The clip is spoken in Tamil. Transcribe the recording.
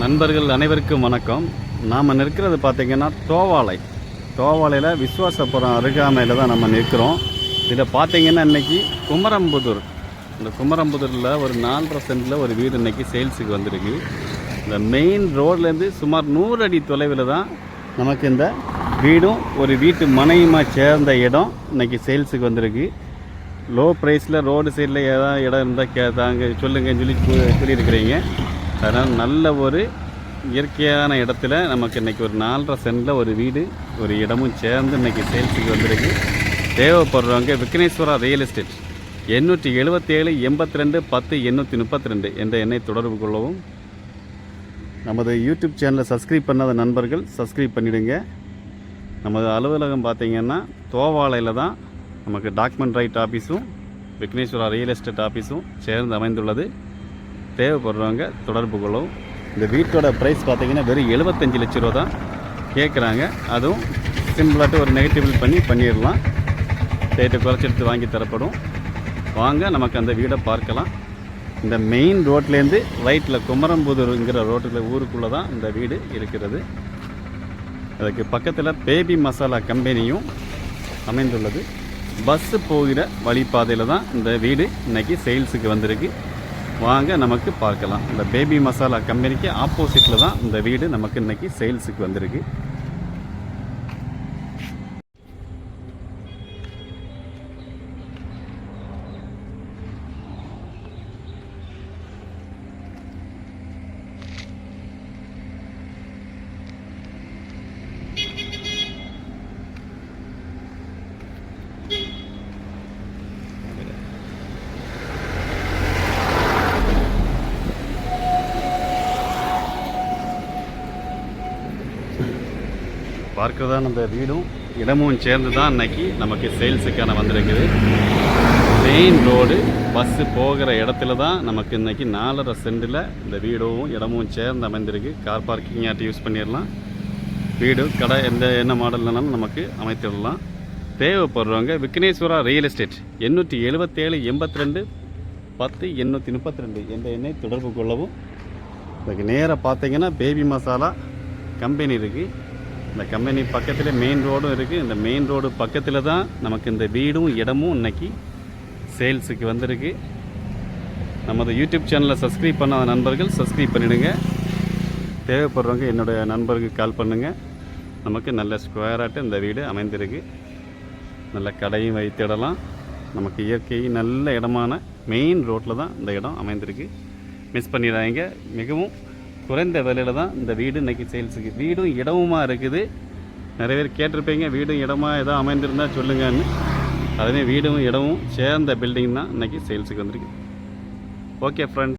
நண்பர்கள் அனைவருக்கும் வணக்கம். நாம் நிற்கிறது பார்த்திங்கன்னா தோவாலை. தோவாலையில் விஸ்வாசபுரம் அருகாமையில் தான் நம்ம நிற்கிறோம். இதில் பார்த்திங்கன்னா இன்னைக்கு குமரம்புதூர். இந்த குமரம்புதூரில் ஒரு நாலரை சென்டில் ஒரு வீடு இன்றைக்கி சேல்ஸுக்கு வந்திருக்கு. இந்த மெயின் ரோட்லேருந்து சுமார் நூறு அடி தொலைவில் தான் நமக்கு இந்த வீடும் ஒரு வீட்டு மனையுமா சேர்ந்த இடம் இன்றைக்கி சேல்ஸுக்கு வந்திருக்கு. லோ ப்ரைஸில் ரோடு சைடில் ஏதாவது இடம் இருந்தால் கே தாங்க சொல்லுங்கன்னு சொல்லி சொல்லியிருக்கிறீங்க. அதனால் நல்ல ஒரு இயற்கையான இடத்துல நமக்கு இன்றைக்கி ஒரு நாலரை சென்டில் ஒரு வீடு ஒரு இடமும் சேர்ந்து இன்றைக்கி சேல்ஸுக்கு வந்திருக்கு. தேவைப்படுறவங்க விக்னேஸ்வரா ரியல் எஸ்டேட். எண்ணூற்றி எழுபத்தேழு எண்பத்தி ரெண்டு பத்து எண்ணூற்றி முப்பத்தி ரெண்டு என்ற எண்ணை தொடர்பு கொள்ளவும். நமது யூடியூப் சேனலை சப்ஸ்கிரைப் பண்ணாத நண்பர்கள் சப்ஸ்கிரைப் பண்ணிவிடுங்க நமது அலுவலகம் பார்த்திங்கன்னா தோவாலையில் தான் நமக்கு டாக்குமெண்ட் ரைட் ஆஃபீஸும் விக்னேஸ்வரா ரியல் எஸ்டேட் ஆஃபீஸும் சேர்ந்து அமைந்துள்ளது. தேவைப்படுறவங்க தொடர்பு கொள்ளவும். இந்த வீட்டோட ப்ரைஸ் பார்த்தீங்கன்னா வெறும் எழுபத்தஞ்சு லட்ச ரூபா தான் கேட்குறாங்க. அதுவும் சிம்பிளாட்டு ஒரு நெகட்டிவ் பண்ணி பண்ணிடலாம். ரேட்டை குறைச்சி எடுத்து வாங்கி தரப்படும். வாங்க நமக்கு அந்த வீடை பார்க்கலாம். இந்த மெயின் ரோட்லேருந்து ரைட்டில் குமரம்புதூருங்கிற ரோட்டில் ஊருக்குள்ளே தான் இந்த வீடு இருக்கிறது. அதுக்கு பக்கத்தில் பேபி மசாலா கம்பெனியும் அமைந்துள்ளது. பஸ்ஸு போகிற வழிப்பாதையில் தான் இந்த வீடு இன்றைக்கி சேல்ஸுக்கு வந்திருக்கு. வாங்க நமக்கு பார்க்கலாம். இந்த பேபி மசாலா கம்பெனிக்கு ஆப்போசிட்டில் தான் இந்த வீடு நமக்கு இன்னைக்கு சேல்ஸுக்கு வந்திருக்கு. பார்க்கறதான அந்த வீடும் இடமும் சேர்ந்து தான் இன்னைக்கு நமக்கு சேல்ஸுக்கான வந்திருக்குது. மெயின் ரோடு பஸ்ஸு போகிற இடத்துல தான் நமக்கு இன்றைக்கி நாலரை சென்டில் இந்த வீடும் இடமும் சேர்ந்து அமைந்திருக்கு. கார் பார்க்கிங் ஆட்டி யூஸ் பண்ணிடலாம். வீடு கடை எந்த என்ன மாடல்னாலும் நமக்கு அமைத்திடலாம். தேவைப்படுறவங்க விக்னேஸ்வரா ரியல் எஸ்டேட் எண்ணூற்றி எழுபத்தேழு எண்பத்தி ரெண்டு பத்து எண்ணூற்றி முப்பத்தி ரெண்டு என்ற எண்ணை தொடர்பு கொள்ளவும். இதுக்கு நேராக பார்த்தீங்கன்னா பேபி மசாலா கம்பெனி இருக்குது இந்த கம்பெனி பக்கத்தில் மெயின் ரோடும் இருக்குது இந்த மெயின் ரோடு பக்கத்தில் தான் நமக்கு இந்த வீடும் இடமும் இன்னைக்கு சேல்ஸுக்கு வந்திருக்கு. நமது யூடியூப் சேனலை சப்ஸ்கிரைப் பண்ணாத நண்பர்கள் சப்ஸ்கிரைப் பண்ணிடுங்க. தேவைப்படுறவங்க என்னுடைய நண்பருக்கு கால் பண்ணுங்கள் நமக்கு நல்ல ஸ்கொயராட்டு இந்த வீடு அமைந்திருக்கு. நல்ல கடையும் வைத்திடலாம் நமக்கு இயற்கை நல்ல இடமான மெயின் ரோட்டில் தான் இந்த இடம் அமைந்திருக்கு. மிஸ் பண்ணிடாதீங்க. மிகவும் குறைந்த விலையில் தான் இந்த வீடு இன்றைக்கி சேல்ஸுக்கு வீடும் இடமுமா இருக்குது? நிறைய பேர் கேட்டிருப்பீங்க வீடும் இடமா எதாவது அமைந்திருந்தால் சொல்லுங்கன்னு. அதுவே வீடும் இடமும் சேர்ந்த பில்டிங் தான் இன்னைக்கு சேல்ஸுக்கு வந்திருக்கு. Okay friend